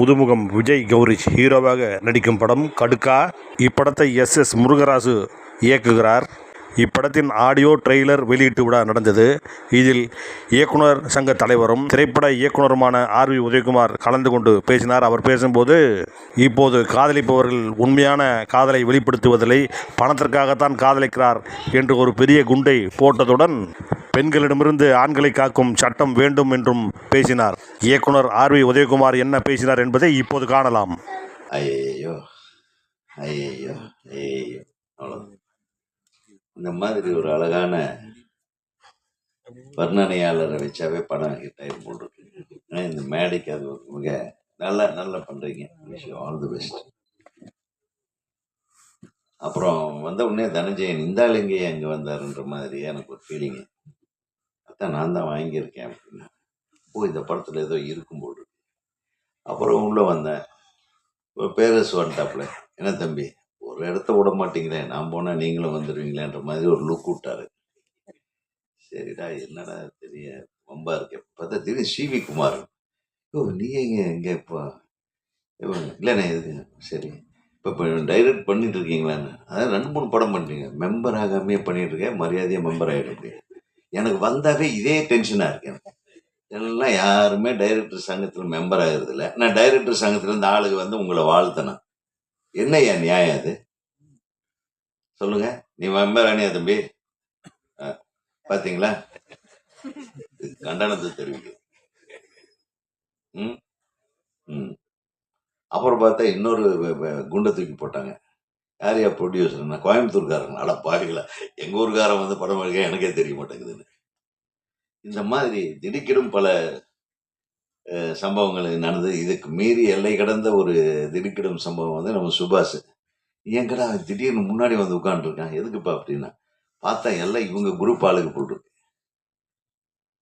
புதுமுகம் விஜய் கௌரிஷ் ஹீரோவாக நடிக்கும் படம் கடுக்கா. இப்படத்தை எஸ் எஸ் முருகராசு இயக்குகிறார். இப்படத்தின் ஆடியோ ட்ரெய்லர் வெளியீட்டு விழா நடந்தது. இதில் இயக்குனர் சங்க தலைவரும் திரைப்பட இயக்குனருமான ஆர் வி உதயகுமார் கலந்து கொண்டு பேசினார். அவர் பேசும்போது இப்போது காதலிப்பவர்கள் உண்மையான காதலை வெளிப்படுத்துவதில்லை. பணத்திற்காகத்தான் காதலிக்கிறார் என்று ஒரு பெரிய குண்டை போட்டதுடன் பெண்களிடமிருந்து ஆண்களை காக்கும் சட்டம் வேண்டும் என்றும் பேசினார். இயக்குனர் ஆர் வி உதயகுமார் என்ன பேசினார் என்பதை இப்போது காணலாம். ஐயோ ஐயோ ஐயோ அவ்வளோ இந்த மாதிரி ஒரு அழகான வர்ணனையாளரை வச்சாவே படம் ஹிட் ஆகி போட்டுருக்கு இந்த மேடைக்கு அது ஒரு மிக நல்லா நல்லா பண்றீங்க. விஷயம் ஆல் தி பெஸ்ட் அப்புறம் வந்த உடனே தனஞ்சயன் இந்த அங்கே வந்தாருன்ற மாதிரி எனக்கு ஒரு ஃபீலிங்கு அதான் நான் தான் வாங்கியிருக்கேன் அப்படின்னா. ஓ இந்த படத்தில் ஏதோ இருக்கும் போல் அப்புறம் உள்ளே வந்தேன். பேரஸ் வந்துட்டாப்புல. என்ன தம்பி? இடத்த விட மாட்டேங்கிறேன் நான் போனால் நீங்களும் வந்துடுவீங்களேன்ற மாதிரி ஒரு லுக் விட்டாரு. சரிடா என்னடா தெரிய வம்பா இருக்கேன் பார்த்தா திடீர்னு சிவி குமார். ஓ நீ எங்க எங்க இப்போ? இல்லைண்ணே இது சரி. இப்போ இப்போ டைரக்ட் பண்ணிட்டு இருக்கீங்களான்னு. அதான் ரெண்டு மூணு படம் பண்ணுறீங்க மெம்பர் ஆகாமையே பண்ணிட்டு இருக்கேன். மரியாதையாக மெம்பர் ஆகிடுது எனக்கு வந்தாவே இதே டென்ஷனாக இருக்கேன் எனக்கு. எல்லாம் யாருமே டைரக்டர் சங்கத்தில் மெம்பர் ஆகிறதில்ல. இல்லை நான் டைரக்டர் சங்கத்தில் இருந்து ஆளுங்க வந்து உங்களை வாழ்த்தினேன் என்ன நியாயம் அது? சொல்லுங்க. நீ மெம்பர் தம்பி? பாத்தீங்களா? கண்டனத்தை தெரிவிக்கும் ம்? ம். அப்புறம் பார்த்தா இன்னொரு குண்டை தூக்கி போட்டாங்க. யார் யா ப்ரொடியூசர்னா கோயம்புத்தூர்காரங்க அட பாருங்களா எங்க ஊர்காரன் வந்து படம் எடுக்க எனக்கே தெரிய மாட்டேங்குதுன்னு. இந்த மாதிரி திடுக்கிடும் பல சம்பவங்கள் நடந்தது இதுக்கு மீறி எல்லை கடந்த ஒரு திடுக்கிடும் சம்பவம் வந்து நம்ம சுபாஷ். எங்கடா திடீர்னு முன்னாடி வந்து உட்காந்துருக்கான் எதுக்குப்பா அப்படின்னா பார்த்தா எல்லாம் இவங்க குரூப் ஆளுக்கு போட்டிருக்கு.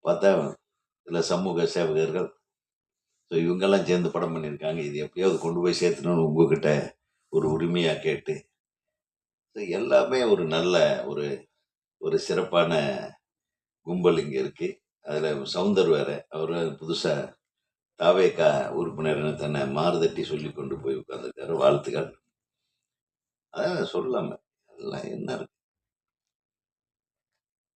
பார்த்தா இதில் சமூக சேவகர்கள். ஸோ இவங்கெல்லாம் சேர்ந்து படம் பண்ணியிருக்காங்க. இது எப்படியாவது கொண்டு போய் சேர்த்தணும்னு உங்ககிட்ட ஒரு உரிமையாக கேட்டு. ஸோ எல்லாமே ஒரு நல்ல ஒரு ஒரு சிறப்பான கும்பல் இங்கே இருக்குது அதில் சவுந்தர் வேற அவர் புதுசாக தாவேக்கா உறுப்பினர்னு தன்னை மாறுதட்டி சொல்லி கொண்டு போய் உட்காந்துருக்காரு வாழ்த்துக்கள். அதான் சொல்லாம. எல்லாம் என்ன இருக்கு?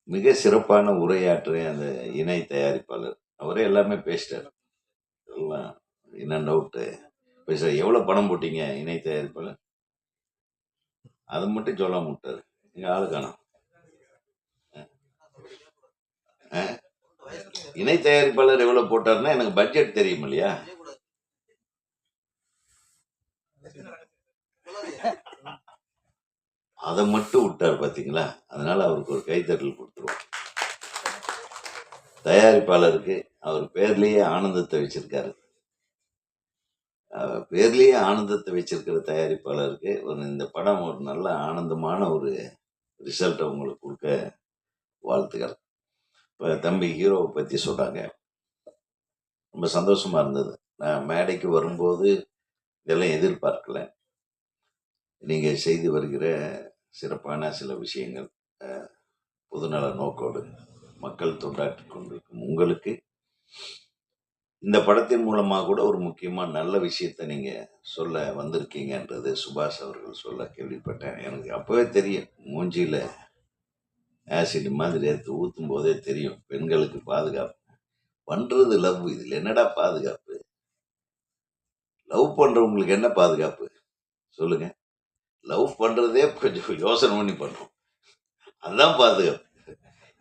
மிக சிறப்பான உரையாற்றிய அந்த இணை தயாரிப்பாளர். அவரே எல்லாமே பேசிட்டார். எல்லாம் என்ன டவுட்டு பேச எவ்வளவு பணம் போட்டீங்க இணை தயாரிப்பாளர்? அதை மட்டும் சொல்ல முட்டார் எங்க ஆளு காணோம். இணை தயாரிப்பாளர் எவ்வளவு போட்டாருன்னா எனக்கு பட்ஜெட் தெரியும் இல்லையா? அதை மட்டும் விட்டார் பார்த்தீங்களா அதனால அவருக்கு ஒரு கைத்தட்டல் கொடுத்துருவோம். தயாரிப்பாளருக்கு அவர் பேர்லேயே ஆனந்தத்தை வச்சிருக்காரு. பேர்லேயே ஆனந்தத்தை வச்சிருக்கிற தயாரிப்பாளருக்கு ஒரு இந்த படம் ஒரு நல்ல ஆனந்தமான ஒரு ரிசல்ட்டை உங்களுக்கு கொடுக்க வாழ்த்துக்கள். இப்போ தம்பி ஹீரோவை பற்றி சொல்கிறாங்க ரொம்ப சந்தோஷமாக இருந்தது. நான் மேடைக்கு வரும்போது இதெல்லாம் எதிர்பார்க்கல. நீங்கள் செய்து வருகிற சிறப்பான சில விஷயங்கள் பொதுநல நோக்கோடு மக்கள் தொண்டாற்றி கொண்டிருக்கும் உங்களுக்கு. இந்த படத்தின் மூலமாக கூட ஒரு முக்கியமாக நல்ல விஷயத்தை நீங்கள் சொல்ல வந்திருக்கீங்கன்றது சுபாஷ் அவர்கள் சொல்ல கேள்விப்பட்டேன். எனக்கு அப்போவே தெரியும் மூஞ்சியில் ஆசிட் மாதிரி எடுத்து ஊற்றும் போதே தெரியும் பெண்களுக்கு பாதுகாப்பு. பண்ணுறது லவ் இதில் என்னடா பாதுகாப்பு? லவ் பண்ணுறவங்களுக்கு என்ன பாதுகாப்பு? சொல்லுங்கள் லவ் பண்ணுறதே கொஞ்சம் யோசனை பண்ணி பண்ணுறோம் அதுதான் பாதுகாப்பு.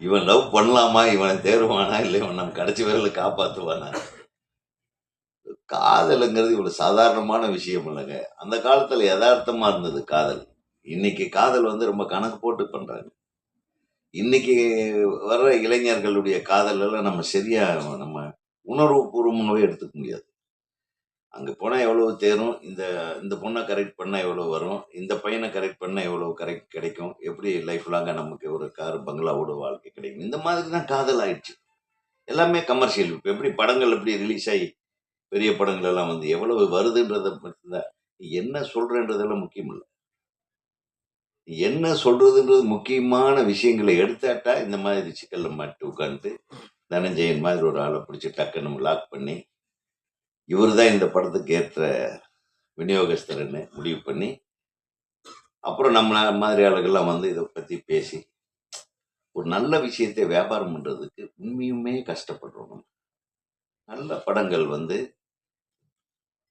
இவன் லவ் பண்ணலாமா? இவன் தேர்வானா இல்லை இவன் நம்ம கடைசி விரல காப்பாற்றுவானா காதலுங்கிறது இவ்வளோ சாதாரணமான விஷயம் இல்லைங்க. அந்த காலத்தில் யதார்த்தமாக இருந்தது காதல். இன்னைக்கு காதல் வந்து ரொம்ப கணக்கு போட்டு பண்ணுறாங்க இன்னைக்கு வர்ற இளைஞர்களுடைய காதல் எல்லாம் நம்ம சரியாக நம்ம உணர்வு பூர்வமாகவே எடுத்துக்க முடியாது. அங்கே போனால் எவ்வளவு தேரும் இந்த இந்த பொண்ணை கரெக்ட் பண்ணால் எவ்வளோ வரும் இந்த பையனை கரெக்ட் பண்ணால் எவ்வளோ கரெக்ட் கிடைக்கும் எப்படி லைஃப் லாங்காக நமக்கு ஒரு கார் பங்களாவோட வாழ்க்கை கிடைக்கும். இந்த மாதிரி தான் காதல் ஆயிடுச்சு. எல்லாமே கமர்ஷியல் இப்போ எப்படி படங்கள் எப்படி ரிலீஸ் ஆகி பெரிய படங்கள் எல்லாம் வந்து எவ்வளவு வருதுன்றதை மட்டும்தான் என்ன சொல்கிறேன்றதெல்லாம் முக்கியம் இல்லை. என்ன சொல்கிறதுன்றது முக்கியமான விஷயங்களை எடுத்தாட்டா இந்த மாதிரி சிக்கலில் மாட்டி உட்காந்துட்டு தனஞ்சயன் மாதிரி ஒரு ஆளை பிடிச்சி டக்குன்னு லாக் பண்ணி இவர் தான் இந்த படத்துக்கு ஏற்ற விநியோகஸ்தர்னு முடிவு பண்ணி அப்புறம் நம்ம மாதிரி ஆளுகள்லாம் வந்து இதை பற்றி பேசி ஒரு நல்ல விஷயத்தை வியாபாரம் பண்ணுறதுக்கு உண்மையுமே கஷ்டப்படுறோம் நம்ம. நல்ல படங்கள் வந்து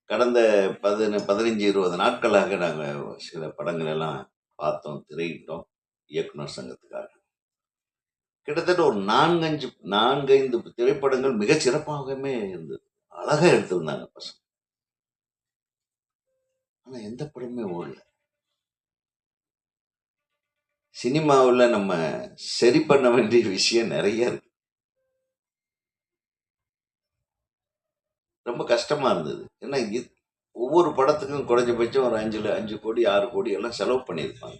கடந்த பதின பதினஞ்சு இருபது நாட்களாக நாங்கள் சில படங்கள் எல்லாம் பார்த்தோம் திரையிட்டோம் இயக்குனர் சங்கத்துக்காக. கிட்டத்தட்ட ஒரு நான்கஞ்சு நான்கைந்து திரைப்படங்கள் மிக சிறப்பாகவே இருந்தது. அழகா எடுத்திருந்தாங்க பசங்க. ஆனா எந்த படமே ஓடல. சினிமாவில் நம்ம சரி பண்ண வேண்டிய விஷயம் நிறைய இருக்கு. ரொம்ப கஷ்டமா இருந்தது. ஏன்னா ஒவ்வொரு படத்துக்கும் குறைஞ்சபட்சம் ஒரு அஞ்சு அஞ்சு கோடி ஆறு கோடி எல்லாம் செலவு பண்ணியிருப்பாங்க.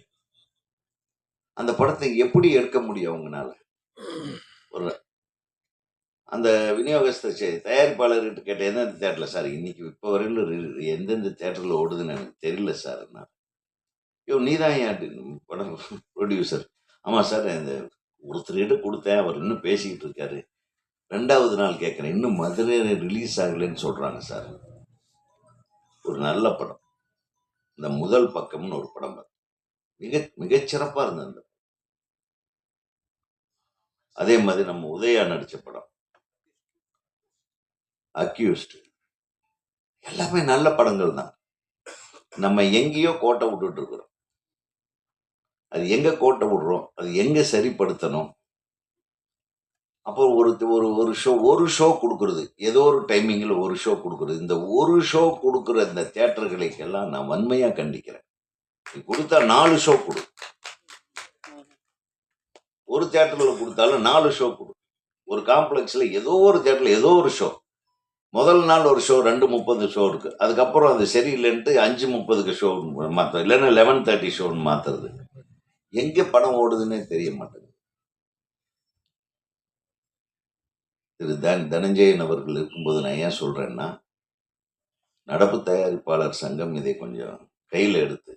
அந்த படத்தை எப்படி எடுக்க முடியும் அவங்கனால? ஒரு அந்த விநியோகஸ்தர் சரி, தயாரிப்பாளர்கிட்ட கேட்ட எந்தெந்த தேட்டரில் சார்? இன்னைக்கு இப்போ வரையிலும் எந்தெந்த தேட்டரில் ஓடுதுன்னு எனக்கு தெரியல சார் நான் ஐயோ நீ தான் ஏன் படம் ப்ரொடியூசர் ஆமாம் சார் இந்த ஒருத்தர்கிட்ட கொடுத்தேன் அவர் இன்னும் பேசிக்கிட்டு இருக்காரு. ரெண்டாவது நாள் கேட்குறேன் இன்னும் மதுரையில் ரிலீஸ் ஆகலைன்னு சொல்கிறாங்க சார். ஒரு நல்ல படம். இந்த முதல் பக்கம்னு ஒரு படம் மிக மிகச்சிறப்பாக இருந்தது அந்த அதே மாதிரி நம்ம உதயா நடித்த படம். அக்யூஸ்ட் எல்லாமே நல்ல படங்கள் தான். நம்ம எங்கேயோ கோட்டை விட்டுட்டு இருக்கிறோம். அது எங்க கோட்டை விடுறோம்? அது எங்க சரிப்படுத்தணும்? அப்போ ஒரு ஒரு ஒரு ஷோ ஒரு ஷோ கொடுக்கறது. ஏதோ ஒரு டைமிங்கில் ஒரு ஷோ கொடுக்கறது. இந்த ஒரு ஷோ கொடுக்குற இந்த தேட்டர்களுக்கெல்லாம் நான் வன்மையாக கண்டிக்கிறேன். நீ கொடுத்தா நாலு ஷோ கொடு. ஒரு தேட்டரில் கொடுத்தாலும் நாலு ஷோ கொடு. ஒரு காம்ப்ளெக்ஸில் ஏதோ ஒரு தேட்டரில் ஏதோ ஒரு ஷோ முதல் நாள் ஒரு ஷோ ரெண்டு முப்பது ஷோ இருக்கு. அதுக்கப்புறம் அது சரியில்லைன்ட்டு அஞ்சு முப்பதுக்கு ஷோ மாத்த இல்லைன்னா லெவன் தேர்ட்டி ஷோன்னு மாத்துறது. எங்க படம் ஓடுதுன்னே தெரிய மாட்டேங்குது. திரு தன் தனஞ்சயன் அவர்கள் இருக்கும்போது நான் ஏன் சொல்றேன்னா நடப்பு தயாரிப்பாளர் சங்கம் இதை கொஞ்சம் கையில் எடுத்து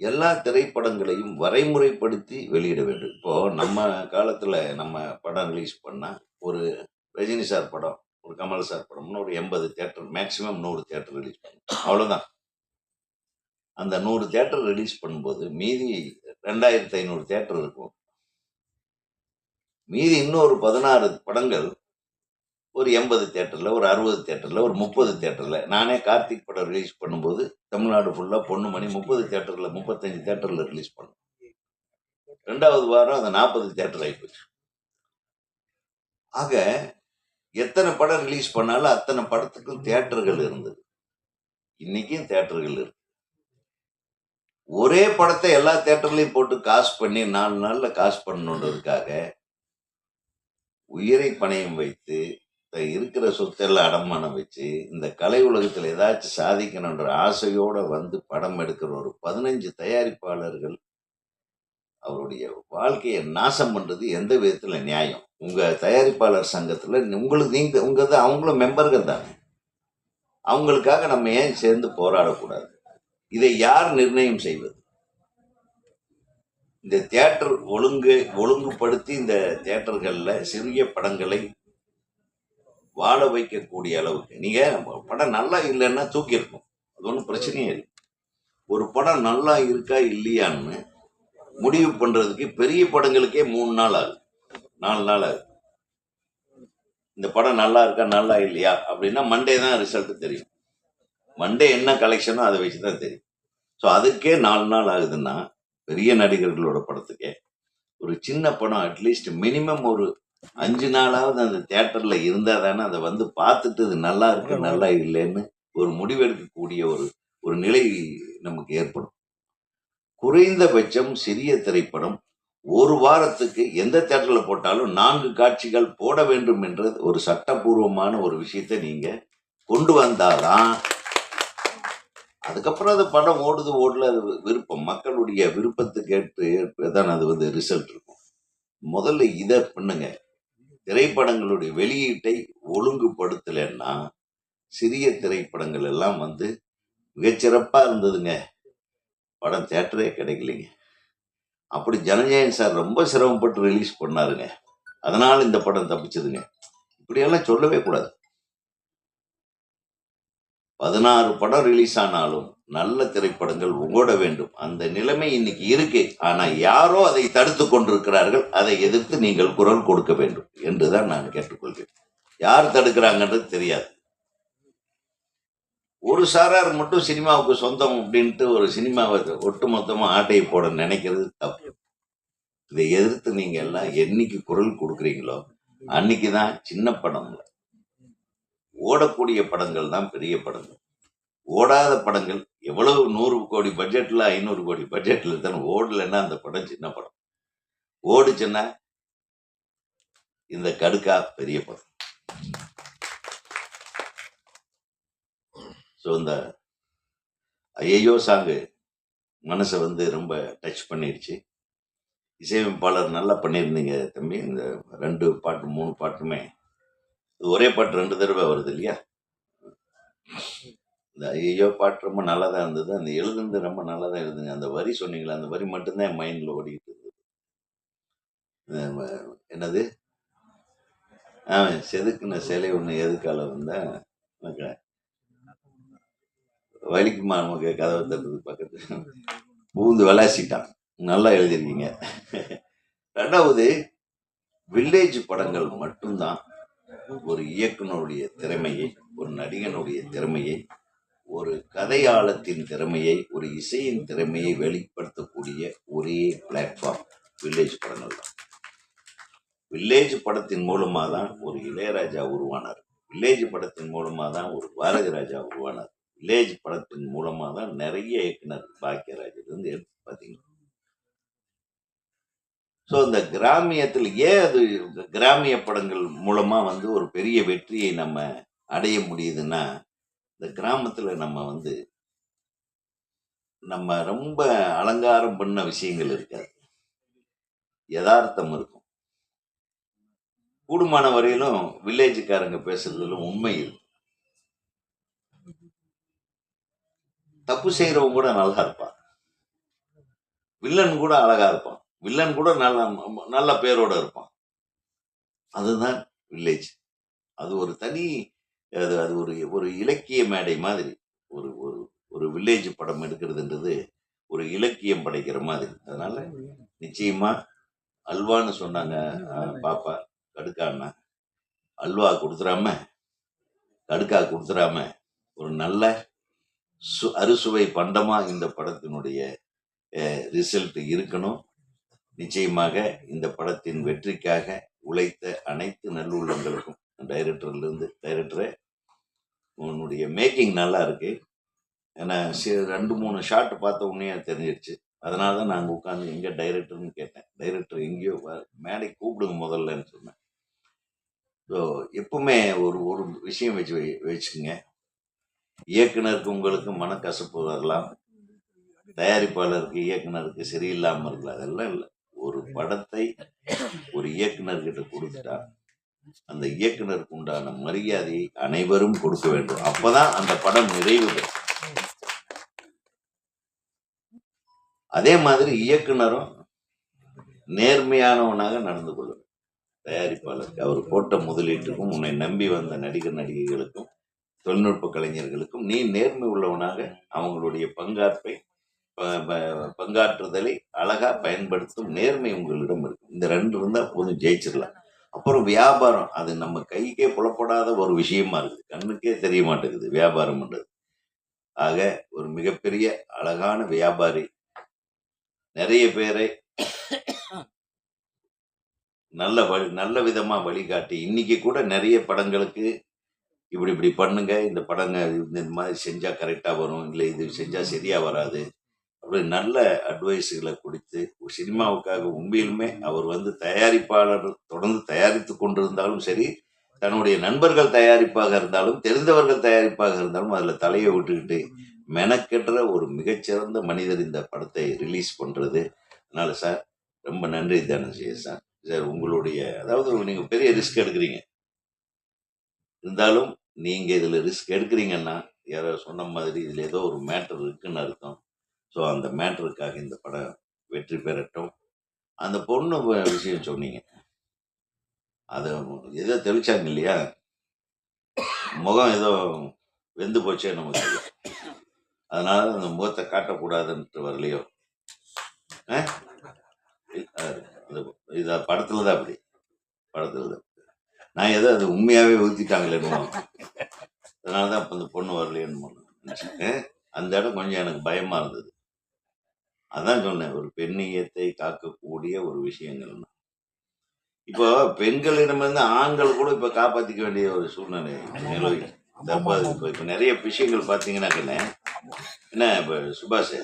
எல்லா திரைப்படங்களையும் வரைமுறைப்படுத்தி வெளியிட வேண்டும். இப்போ நம்ம காலத்துல நம்ம படம் ரிலீஸ் பண்ணா ஒரு ரஜினி சார் படம் ஒரு கமல் சார் படம்னு ஒரு எண்பது தேட்டர் மேக்சிமம் நூறு தேட்டர் ரிலீஸ் பண்ணும். அவ்வளவுதான். அந்த நூறு தேட்டர் ரிலீஸ் பண்ணும்போது மீதி ரெண்டாயிரத்தி ஐநூறு தேட்டர் இருக்கும். மீதி இன்னொரு பதினாறு படங்கள் ஒரு எண்பது தேட்டரில் ஒரு அறுபது தேட்டரில் ஒரு முப்பது தேட்டரில் நானே கார்த்திக் படம் ரிலீஸ் பண்ணும்போது தமிழ்நாடு ஃபுல்லாக பொண்ணு மணி முப்பது தேட்டரில் முப்பத்தஞ்சு தேட்டரில் ரிலீஸ் பண்ணோம் ரெண்டாவது வாரம் அது நாற்பது தேட்டர் ஆகிப்போச்சு ஆக எத்தனை படம் ரிலீஸ் பண்ணாலும் அத்தனை படத்துக்கும் தேட்டர்கள் இருந்தது. இன்னைக்கும் தேட்டர்கள் இருக்கு. ஒரே படத்தை எல்லா தேட்டர்லையும் போட்டு காசு பண்ணி நாலு நாளில் காசு பண்ணணுன்றதுக்காக உயிரை பணையம் வைத்து இருக்கிற சொத்தெல்லாம் அடமானம் வச்சு இந்த கலை உலகத்தில் ஏதாச்சும் சாதிக்கணுன்ற ஆசையோட வந்து படம் எடுக்கிற ஒரு பதினஞ்சு தயாரிப்பாளர்கள் அவருடைய வாழ்க்கையை நாசம் பண்ணுறது எந்த விதத்தில் நியாயம்? உங்கள் தயாரிப்பாளர் சங்கத்தில் உங்களுக்கு நீங்கள் உங்கள் தான் அவங்களும் மெம்பர்கள் தானே. அவங்களுக்காக நம்ம ஏன் சேர்ந்து போராடக்கூடாது? இதை யார் நிர்ணயம் செய்வது? இந்த தியேட்டர் ஒழுங்கு ஒழுங்குபடுத்தி இந்த தேட்டர்களில் சிறிய படங்களை வாழ வைக்கக்கூடிய அளவுக்கு. நீங்க படம் நல்லா இல்லைன்னா தூக்கி இருக்கும் அது ஒன்றும் பிரச்சனையே இல்லை. ஒரு படம் நல்லா இருக்கா இல்லையான்னு முடிவு பண்றதுக்கு பெரிய படங்களுக்கே மூணு நாள் ஆகுது. நாலு நாள் ஆகுது. இந்த படம் நல்லா இருக்கா நல்லா இல்லையா? அப்படின்னா மண்டே தான் ரிசல்ட் தெரியும். மண்டே என்ன கலெக்ஷனோ அதை வச்சு தான் தெரியும். ஸோ அதுக்கே நாலு நாள் ஆகுதுன்னா பெரிய நடிகர்களோட படத்துக்கே ஒரு சின்ன படம் அட்லீஸ்ட் மினிமம் ஒரு அஞ்சு நாளாவது அந்த தியேட்டர்ல இருந்தா தானே அதை வந்து பார்த்துட்டு இது நல்லா இருக்கு நல்லா இல்லைன்னு ஒரு முடிவெடுக்கக்கூடிய ஒரு ஒரு நிலை நமக்கு ஏற்படும். குறைந்தபட்சம் சிறிய திரைப்படம் ஒரு வாரத்துக்கு எந்த தியேட்டர்ல போட்டாலும் நான்கு காட்சிகள் போட வேண்டும் என்ற ஒரு சட்டபூர்வமான ஒரு விஷயத்தை நீங்க கொண்டு வந்தாதான் அதுக்கப்புறம் அது படம் ஓடுது ஓடல அது விருப்பம். மக்களுடைய விருப்பத்துக்கு ஏற்று தான் அது வந்து ரிசல்ட் இருக்கும். முதல்ல இதை பண்ணுங்க. திரைப்படங்களுடைய வெளியீட்டை ஒழுங்குபடுத்தலைன்னா சிறிய திரைப்படங்கள் எல்லாம் வந்து மிகச்சிறப்பாக இருந்ததுங்க. படம் தேட்டரே கிடைக்கலைங்க. அப்படி ஜனஜயன் சார் ரொம்ப சிரமப்பட்டு ரிலீஸ் பண்ணாருங்க. அதனால் இந்த படம் தப்பிச்சதுங்க. இப்படியெல்லாம் சொல்லவே கூடாது. பதினாறு படம் ரிலீஸ் ஆனாலும் நல்ல திரைப்படங்கள் ஓட வேண்டும். அந்த நிலைமை இன்னைக்கு இருக்கு. ஆனா யாரோ அதை தடுத்து கொண்டிருக்கிறார்கள். அதை எதிர்த்து நீங்கள் குரல் கொடுக்க வேண்டும் என்றுதான் நான் கேட்டுக்கொள்கிறேன். யார் தடுக்கிறாங்கன்றது தெரியாது. ஒரு சாரார் மட்டும் சினிமாவுக்கு சொந்தம் அப்படின்ட்டு ஒரு சினிமாவை ஒட்டு மொத்தமா ஆட்டையை போட நினைக்கிறது தப்பு. இதை எதிர்த்து நீங்க எல்லாம் என்னைக்கு குரல் கொடுக்குறீங்களோ அன்னைக்கு தான் சின்ன படம்ல. ஓடக்கூடிய படங்கள் தான் பெரிய படங்கள். ஓடாத படங்கள். எவ்வளவு நூறு கோடி பட்ஜெட்ல ஐநூறு கோடி பட்ஜெட்ல தானே ஓடலைன்னா அந்த படம் சின்ன படம். ஓடுச்சுன்னா இந்த கடுக்கா பெரிய படம். ஸோ இந்த ஐயோ சாங்கு மனசை வந்து ரொம்ப டச் பண்ணிடுச்சு இசையமைப்பாளர் நல்லா பண்ணியிருந்தீங்க தம்பி. இந்த ரெண்டு பாட்டு மூணு பாட்டுமே. ஒரே பாட்டு ரெண்டு தடவை வருது இல்லையா? இந்த ஐயோ பாட்டு ரொம்ப நல்லா தான் இருந்தது. அந்த எழுதுனது ரொம்ப நல்லா தான் அந்த வரி சொன்னீங்களே அந்த வரி மட்டும்தான் என் மைண்டில் ஓடிக்கிட்டு இருந்தது. என்னது? ஆ செதுக்குன சிலை ஒன்று எதுக்கால வந்தேன் எனக்கு வலிக்குமா நமக்கு கதவை தட்டுறது பக்கத்து பூந்து விளாசிட்டான். நல்லா எழுதியிருக்கீங்க. ரெண்டாவது வில்லேஜ் படங்கள் மட்டும்தான் ஒரு இயக்குனருடைய திறமையை ஒரு நடிகனுடைய திறமையை ஒரு கதையாளத்தின் திறமையை ஒரு இசையின் திறமையை வெளிப்படுத்தக்கூடிய ஒரே பிளாட்ஃபார்ம் வில்லேஜ் படங்கள் தான். வில்லேஜ் படத்தின் மூலமாக தான் ஒரு இளையராஜா உருவானார். வில்லேஜ் படத்தின் மூலமாக தான் ஒரு பாரதி ராஜா உருவானார். வில்லேஜ் படத்தின் மூலமாக தான் நிறைய இயக்குனர் பாக்கியராஜிலிருந்து எடுத்து பார்த்தீங்க. ஸோ இந்த கிராமியத்தில் ஏன் அது கிராமிய படங்கள் மூலமாக வந்து ஒரு பெரிய வெற்றியை நம்ம அடைய முடியுதுன்னா இந்த கிராமத்தில் நம்ம வந்து நம்ம ரொம்ப அலங்காரம் பண்ண விஷயங்கள் இருக்காது. யதார்த்தம் இருக்கும். கூடுமான வரையிலும் வில்லேஜுக்காரங்க பேசுறதுல உண்மை இருக்கும் தப்பு செய்யறவங்க கூட நல்லா இருப்பான் வில்லன் கூட அழகா இருப்பான். வில்லன் கூட நல்ல நல்ல பேரோட இருப்பான். அதுதான் வில்லேஜ். அது ஒரு தனி அது அது ஒரு ஒரு இலக்கிய மேடை மாதிரி. ஒரு ஒரு ஒரு வில்லேஜ் படம் எடுக்கிறதுன்றது ஒரு இலக்கியம் படைக்கிற மாதிரி. அதனால நிச்சயமா அல்வான்னு சொன்னாங்க பாப்பா கடுக்கான்னா. அல்வா கொடுத்துறாம கடுக்கா கொடுத்துறாம ஒரு நல்ல சு அறுசுவை பண்டமா இந்த படத்தினுடைய ரிசல்ட் இருக்கணும். நிச்சயமாக இந்த படத்தின் வெற்றிக்காக உழைத்த அனைத்து நல்லுள்ளங்களுக்கும் டைரக்டர்லேருந்து டைரக்டரே உன்னுடைய மேக்கிங் நல்லா இருக்கு ஏன்னா ரெண்டு மூணு ஷாட் பார்த்த உடனே தெரிஞ்சிருச்சு. அதனால தான் நாங்கள் உட்காந்து எங்கே டைரக்டர்னு கேட்டேன். டைரக்டர் எங்கேயோ மேடை கூப்பிடுங்க முதல்லன்னு சொன்னேன். ஸோ எப்பவுமே ஒரு ஒரு விஷயம் வச்சு வை- வச்சுக்கோங்க. இயக்குனருக்கு உங்களுக்கு மனக்கசப்பு வரலாம். தயாரிப்பாளருக்கு இயக்குனருக்கு சரியில்லாமல் இருக்கலாம். அதெல்லாம் இல்லை. ஒரு படத்தை ஒரு இயக்குனர்கிட்ட கொடுத்துட்டா அந்த இயக்குனருக்கு உண்டான மரியாதையை அனைவரும் கொடுக்க வேண்டும். அப்பதான் அந்த படம் நிறைவு பெறும். அதே மாதிரி இயக்குனரும் நேர்மையானவனாக நடந்து கொள்ளும். தயாரிப்பாளருக்கு அவர் போட்ட முதலீட்டுக்கும் உன்னை நம்பி வந்த நடிகர் நடிகைகளுக்கும் தொழில்நுட்ப கலைஞர்களுக்கும் நீ நேர்மை உள்ளவனாக அவங்களுடைய பங்காற்பை பங்காற்றுதலை அழகா பயன்படுத்தும் நேர்மை உங்களிடம் இருக்கும். இந்த ரெண்டு இருந்தா போதும் ஜெயிச்சிடலாம். அப்புறம் வியாபாரம். அது நம்ம கைக்கே புலப்படாத ஒரு விஷயமா இருக்குது. கண்ணுக்கே தெரிய மாட்டேங்குது வியாபாரம்ன்றது ஆக ஒரு மிகப்பெரிய அழகான வியாபாரி. நிறைய பேரை நல்ல வழி நல்ல விதமா வழிகாட்டி. இன்னைக்கு கூட நிறைய படங்களுக்கு இப்படி இப்படி பண்ணுங்க. இந்த படங்க இந்த மாதிரி செஞ்சா கரெக்டா வரும். இல்லை இது செஞ்சா சரியா வராது. அப்படி நல்ல அட்வைஸுகளை கொடுத்து சினிமாவுக்காக உண்மையிலுமே அவர் வந்து தயாரிப்பாளர் தொடர்ந்து தயாரித்து கொண்டிருந்தாலும் சரி தன்னுடைய நண்பர்கள் தயாரிப்பாக இருந்தாலும் தெரிந்தவர்கள் தயாரிப்பாக இருந்தாலும் அதில் தலையை விட்டுக்கிட்டு மெனக்கெட்டுற ஒரு மிகச்சிறந்த மனிதர் இந்த படத்தை ரிலீஸ் பண்ணுறது அதனால் சார் ரொம்ப நன்றி தனஞ்சய சார். சார் உங்களுடைய அதாவது நீங்கள் பெரிய ரிஸ்க் எடுக்கிறீங்க. இருந்தாலும் நீங்கள் இதில் ரிஸ்க் எடுக்கிறீங்கன்னா யாரோ சொன்ன மாதிரி இதில் ஏதோ ஒரு மேட்டர் இருக்குன்னு அர்த்தம். ஸோ அந்த மேட்டருக்காக இந்த படம் வெற்றி பெறட்டும். அந்த பொண்ணு விஷயம் சொன்னீங்க. அது ஏதோ தெளிச்சாங்க இல்லையா? முகம் ஏதோ வெந்து போச்சே நமக்கு அதனால அந்த முகத்தை காட்டக்கூடாதுன்ட்டு வரலையோ? ஆ? அது- இது படத்துல தான் அப்படி. படத்துல தான் நான் ஏதோ அது உண்மையாகவே ஊற்றிட்டாங்களேன்னு அதனால தான் இப்போ இந்த பொண்ணு வரலையேன்னு நினைச்சேன். அந்த இடம் கொஞ்சம் எனக்கு பயமாக இருந்தது. அதான் சொன்னேன் ஒரு பெண்ணியத்தை காக்கக்கூடிய ஒரு விஷயங்கள் இப்போ பெண்களிடமிருந்து ஆண்கள் கூட இப்ப காப்பாத்திக்க வேண்டிய ஒரு சூழ்நிலை நிலவி இப்போ இப்போ நிறைய விஷயங்கள் பார்த்தீங்கன்னாக்கண்ணே என்ன இப்போ சுபாஷ்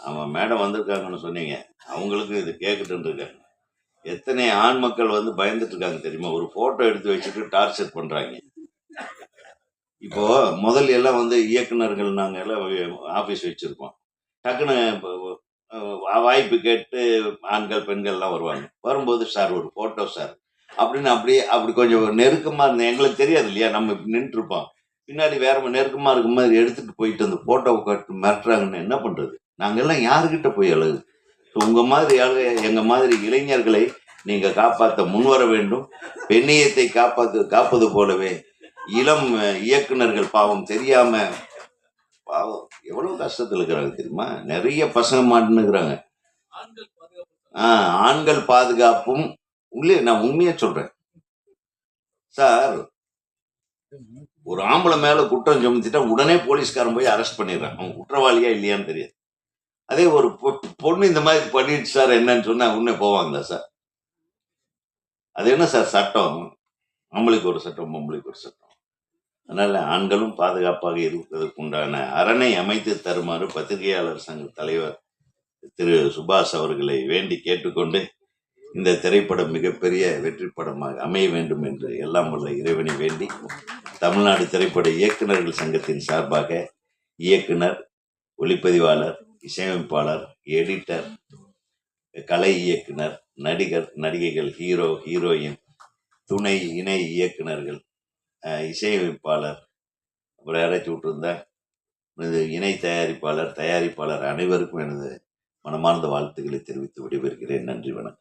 அவன் மேடம் வந்திருக்காங்கன்னு சொன்னீங்க. அவங்களுக்கு இது கேட்கட்டுன்னு இருக்காங்க எத்தனை ஆண் மக்கள் வந்து பயந்துட்டு இருக்காங்க தெரியுமா? ஒரு போட்டோ எடுத்து வச்சுட்டு டார்ச்சர் பண்றாங்க. இப்போ முதல்ல எல்லாம் வந்து இயக்குனர்கள் நாங்க எல்லாம் ஆபீஸ் வச்சிருப்போம் டக்குன்னு வாய்ப்பு கேட்டு ஆண்கள் பெண்கள்லாம் வருவாங்க. வரும்போது சார் ஒரு ஃபோட்டோ சார். அப்படின்னு அப்படியே அப்படி கொஞ்சம் நெருக்கமாக இருந்தேன் எங்களுக்கு தெரியாது இல்லையா? நம்ம நின்றுருப்போம் பின்னாடி வேற நெருக்கமாக இருக்கும் மாதிரி எடுத்துகிட்டு போயிட்டு அந்த ஃபோட்டோவை கட்டு மிரட்டுறாங்கன்னு என்ன பண்ணுறது நாங்கள் எல்லாம் யாருக்கிட்ட போய் அழகு ஸோ உங்கள் மாதிரி ஆளு எங்கள் மாதிரி இளைஞர்களை நீங்கள் காப்பாற்ற முன்வர வேண்டும். பெண்ணியத்தை காப்பாற்று காப்பது போலவே இளம் இயக்குநர்கள் இயக்குனர்கள் பாவம் தெரியாமல் பாவம் எவ்வளவு கஷ்டத்தில் இருக்கிறாங்க தெரியுமா? நிறைய பசங்க மாட்டுனுக்குறாங்க ஆஹ் ஆண்கள் பாதுகாப்பும் உள்ளே நான் உண்மையா சொல்றேன். சார் ஒரு ஆம்பளை மேல குற்றம் சுமத்திட்டா உடனே போலீஸ்காரன் போய் அரெஸ்ட் பண்ணிடுறான். அவன் குற்றவாளியா இல்லையான்னு தெரியாது. அதே ஒரு பொ- பொண்ணு இந்த மாதிரி பண்ணிடுச்சு சார் என்னன்னு சொன்னா உடனே போவாங்களா சார்? அது என்ன சார் சட்டம்? ஆம்பளைக்கு ஒரு சட்டம் பொம்பளைக்கு ஒரு சட்டம். அதனால் ஆண்களும் பாதுகாப்பாக இருப்பதற்குண்டான அரணை அமைத்து தருமாறு பத்திரிகையாளர் சங்க தலைவர் திரு சுபாஷ் அவர்களை வேண்டி கேட்டுக்கொண்டு இந்த திரைப்படம் மிகப்பெரிய வெற்றி படமாக அமைய வேண்டும் என்று எல்லாம் உள்ள இறைவனை வேண்டி தமிழ்நாடு திரைப்பட இயக்குனர்கள் சங்கத்தின் சார்பாக இயக்குனர் ஒளிப்பதிவாளர் இசையமைப்பாளர் எடிட்டர் கலை இயக்குனர் நடிகர் நடிகைகள் ஹீரோ ஹீரோயின் துணை இணை இயக்குனர்கள் இசையமைப்பாளர் அப்புறம் யாராச்சும் விட்டுருந்தா எனது இணை தயாரிப்பாளர் தயாரிப்பாளர் அனைவருக்கும் எனது மனமார்ந்த வாழ்த்துக்களை தெரிவித்து விடைபெறுகிறேன். நன்றி வணக்கம்.